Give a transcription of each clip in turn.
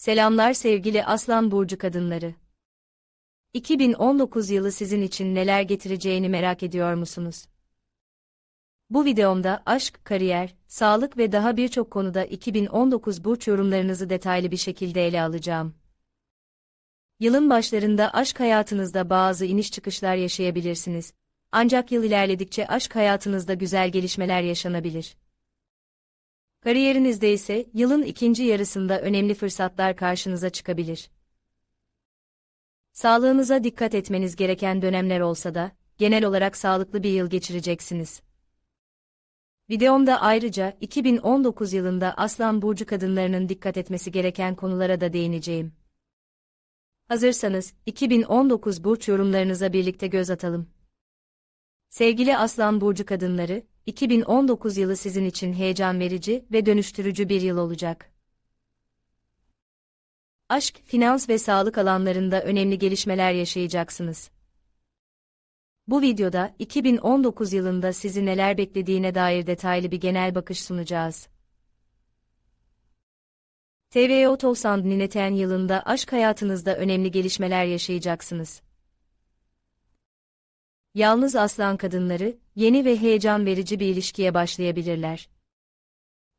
Selamlar sevgili Aslan Burcu kadınları. 2019 yılı sizin için neler getireceğini merak ediyor musunuz? Bu videomda aşk, kariyer, sağlık ve daha birçok konuda 2019 burç yorumlarınızı detaylı bir şekilde ele alacağım. Yılın başlarında aşk hayatınızda bazı iniş çıkışlar yaşayabilirsiniz. Ancak yıl ilerledikçe aşk hayatınızda güzel gelişmeler yaşanabilir. Kariyerinizde ise yılın ikinci yarısında önemli fırsatlar karşınıza çıkabilir. Sağlığınıza dikkat etmeniz gereken dönemler olsa da, genel olarak sağlıklı bir yıl geçireceksiniz. Videomda ayrıca 2019 yılında Aslan Burcu kadınlarının dikkat etmesi gereken konulara da değineceğim. Hazırsanız, 2019 burç yorumlarınıza birlikte göz atalım. Sevgili Aslan Burcu kadınları, 2019 yılı sizin için heyecan verici ve dönüştürücü bir yıl olacak. Aşk, finans ve sağlık alanlarında önemli gelişmeler yaşayacaksınız. Bu videoda 2019 yılında sizi neler beklediğine dair detaylı bir genel bakış sunacağız. TV Otosand Nineten yılında aşk hayatınızda önemli gelişmeler yaşayacaksınız. Yalnız aslan kadınları, yeni ve heyecan verici bir ilişkiye başlayabilirler.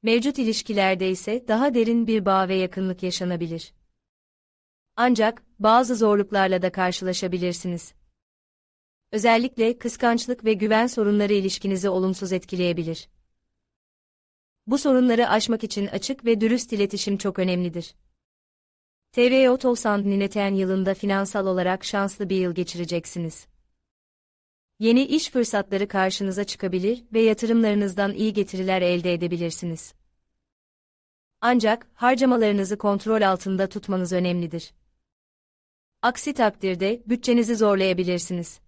Mevcut ilişkilerde ise daha derin bir bağ ve yakınlık yaşanabilir. Ancak, bazı zorluklarla da karşılaşabilirsiniz. Özellikle kıskançlık ve güven sorunları ilişkinizi olumsuz etkileyebilir. Bu sorunları aşmak için açık ve dürüst iletişim çok önemlidir. TV Otosand Nineten yılında finansal olarak şanslı bir yıl geçireceksiniz. Yeni iş fırsatları karşınıza çıkabilir ve yatırımlarınızdan iyi getiriler elde edebilirsiniz. Ancak harcamalarınızı kontrol altında tutmanız önemlidir. Aksi takdirde bütçenizi zorlayabilirsiniz.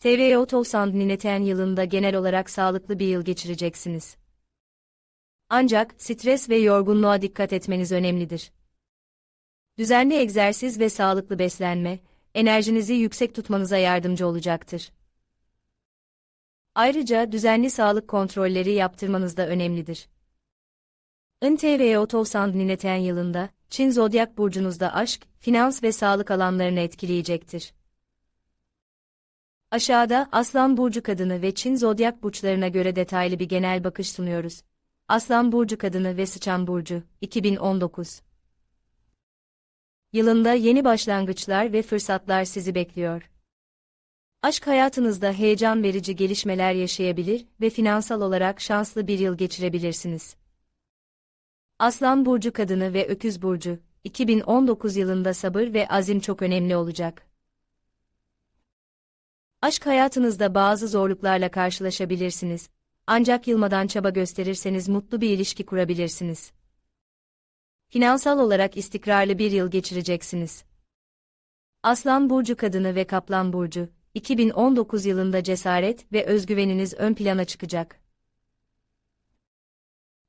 TV Otosand Nineten yılında genel olarak sağlıklı bir yıl geçireceksiniz. Ancak stres ve yorgunluğa dikkat etmeniz önemlidir. Düzenli egzersiz ve sağlıklı beslenme, enerjinizi yüksek tutmanıza yardımcı olacaktır. Ayrıca düzenli sağlık kontrolleri yaptırmanız da önemlidir. NTV Otosand Nineten yılında, Çin Zodyak burcunuzda aşk, finans ve sağlık alanlarını etkileyecektir. Aşağıda Aslan Burcu kadını ve Çin Zodyak burçlarına göre detaylı bir genel bakış sunuyoruz. Aslan Burcu kadını ve Sıçan Burcu, 2019 Yılında yeni başlangıçlar ve fırsatlar sizi bekliyor. Aşk hayatınızda heyecan verici gelişmeler yaşayabilir ve finansal olarak şanslı bir yıl geçirebilirsiniz. Aslan Burcu kadını ve Öküz Burcu, 2019 yılında sabır ve azim çok önemli olacak. Aşk hayatınızda bazı zorluklarla karşılaşabilirsiniz. Ancak yılmadan çaba gösterirseniz mutlu bir ilişki kurabilirsiniz. Finansal olarak istikrarlı bir yıl geçireceksiniz. Aslan Burcu kadını ve Kaplan Burcu, 2019 yılında cesaret ve özgüveniniz ön plana çıkacak.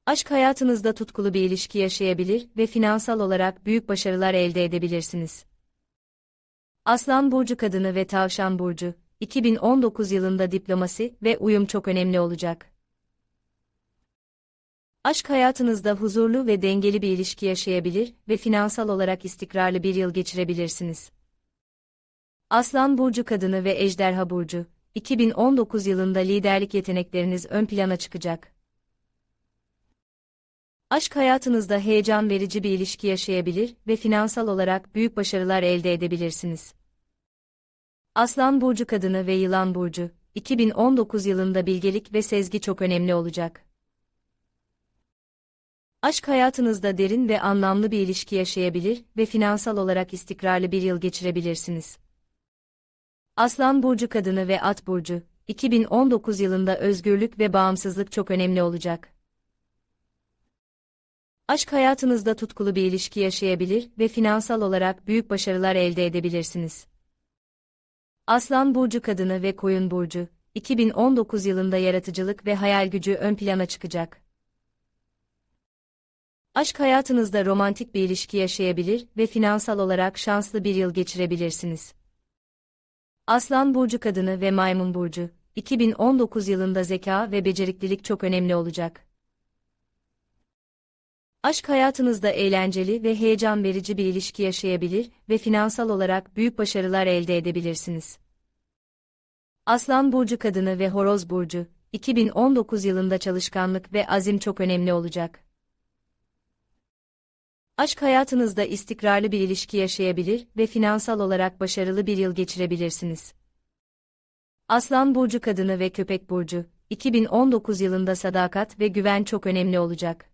Aşk hayatınızda tutkulu bir ilişki yaşayabilir ve finansal olarak büyük başarılar elde edebilirsiniz. Aslan Burcu kadını ve Tavşan Burcu, 2019 yılında diplomasi ve uyum çok önemli olacak. Aşk hayatınızda huzurlu ve dengeli bir ilişki yaşayabilir ve finansal olarak istikrarlı bir yıl geçirebilirsiniz. Aslan Burcu kadını ve Ejderha Burcu, 2019 yılında liderlik yetenekleriniz ön plana çıkacak. Aşk hayatınızda heyecan verici bir ilişki yaşayabilir ve finansal olarak büyük başarılar elde edebilirsiniz. Aslan Burcu kadını ve Yılan Burcu, 2019 yılında bilgelik ve sezgi çok önemli olacak. Aşk hayatınızda derin ve anlamlı bir ilişki yaşayabilir ve finansal olarak istikrarlı bir yıl geçirebilirsiniz. Aslan Burcu kadını ve At Burcu, 2019 yılında özgürlük ve bağımsızlık çok önemli olacak. Aşk hayatınızda tutkulu bir ilişki yaşayabilir ve finansal olarak büyük başarılar elde edebilirsiniz. Aslan Burcu kadını ve Koyun Burcu, 2019 yılında yaratıcılık ve hayal gücü ön plana çıkacak. Aşk hayatınızda romantik bir ilişki yaşayabilir ve finansal olarak şanslı bir yıl geçirebilirsiniz. Aslan Burcu kadını ve Maymun Burcu, 2019 yılında zeka ve beceriklilik çok önemli olacak. Aşk hayatınızda eğlenceli ve heyecan verici bir ilişki yaşayabilir ve finansal olarak büyük başarılar elde edebilirsiniz. Aslan burcu kadını ve horoz burcu 2019 yılında çalışkanlık ve azim çok önemli olacak. Aşk hayatınızda istikrarlı bir ilişki yaşayabilir ve finansal olarak başarılı bir yıl geçirebilirsiniz. Aslan burcu kadını ve köpek burcu 2019 yılında sadakat ve güven çok önemli olacak.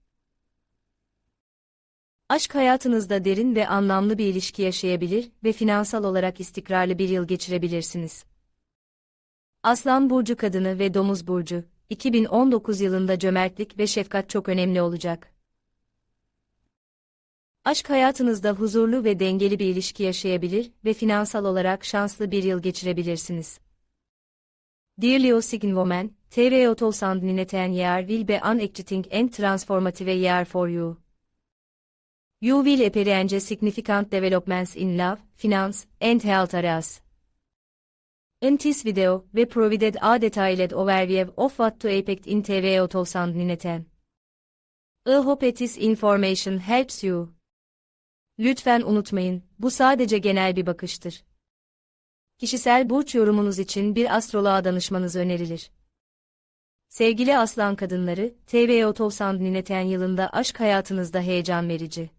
Aşk hayatınızda derin ve anlamlı bir ilişki yaşayabilir ve finansal olarak istikrarlı bir yıl geçirebilirsiniz. Aslan burcu kadını ve domuz burcu 2019 yılında cömertlik ve şefkat çok önemli olacak. Aşk hayatınızda huzurlu ve dengeli bir ilişki yaşayabilir ve finansal olarak şanslı bir yıl geçirebilirsiniz. Dear Leo Sign Woman, TV Otolsand Nineten Year will be an exciting and transformative year for you. You will experience significant developments in love, finance, and health areas. In this video, we provided a detailed overview of what to expect in TV Otolsand Nineten. I hope this information helps you. Lütfen unutmayın, bu sadece genel bir bakıştır. Kişisel burç yorumunuz için bir astroloğa danışmanız önerilir. Sevgili aslan kadınları, TV Otolsand Nineten yılında aşk hayatınızda heyecan verici.